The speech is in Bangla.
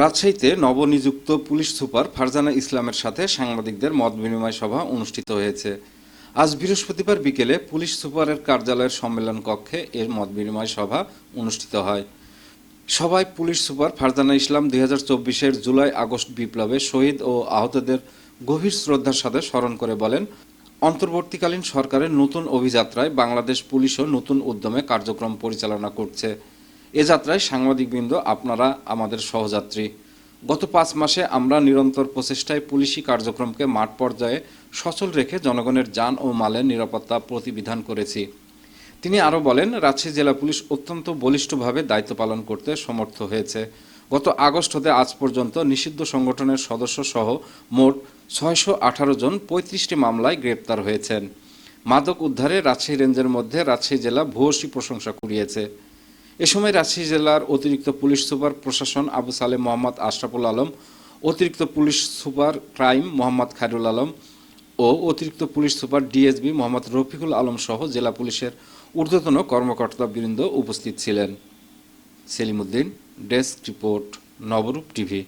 রাজশাহীতে নবনিযুক্ত পুলিশ সুপার ফারজানা ইসলামের সাথে সাংবাদিকদের মত বিনিময় সভা অনুষ্ঠিত হয়েছে। আজ বৃহস্পতিবার বিকেলে পুলিশ সুপারের কার্যালয়ের সম্মেলন কক্ষে এর মত বিনিময় সভা অনুষ্ঠিত হয়। সভায় পুলিশ সুপার ফারজানা ইসলাম দুই হাজার চব্বিশের জুলাই আগস্ট বিপ্লবে শহীদ ও আহতদের গভীর শ্রদ্ধার সাথে স্মরণ করে বলেন, অন্তর্বর্তীকালীন সরকারের নতুন অভিযাত্রায় বাংলাদেশ পুলিশও নতুন উদ্যমে কার্যক্রম পরিচালনা করছে। এ যাত্রায় সাংবাদিকবৃন্দ, আপনারা আমাদের সহযাত্রী। গত পাঁচ মাসে আমরা নিরন্তর প্রচেষ্টায় পুলিশি কার্যক্রমকে মাঠ পর্যায়ে সচল রেখে জনগণের যান ও মালের নিরাপত্তা প্রতিবিধান করেছি। তিনি আরও বলেন, রাজশাহী জেলা পুলিশ অত্যন্ত বলিষ্ঠভাবে দায়িত্ব পালন করতে সমর্থ হয়েছে। গত আগস্ট হতে আজ পর্যন্ত নিষিদ্ধ সংগঠনের সদস্য সহ মোট ছয়শো আঠারো জন পঁয়ত্রিশটি মামলায় গ্রেপ্তার হয়েছেন। মাদক উদ্ধারে রাজশাহী রেঞ্জের মধ্যে রাজশাহী জেলা ভূয়সী প্রশংসা কুড়িয়েছে। এ সময় রাজশাহী জেলার অতিরিক্ত পুলিশ সুপার প্রশাসন আবু সালে মোহাম্মদ আশরাফুল আলম, অতিরিক্ত police super crime Mohammad Khairul Alam ও অতিরিক্ত police super DSB Mohammad Rafikul Alam সহ জেলা পুলিশের ঊর্ধ্বতন কর্মকর্তাবৃন্দ উপস্থিত ছিলেন। Selimuddin desk report, Nabarup TV.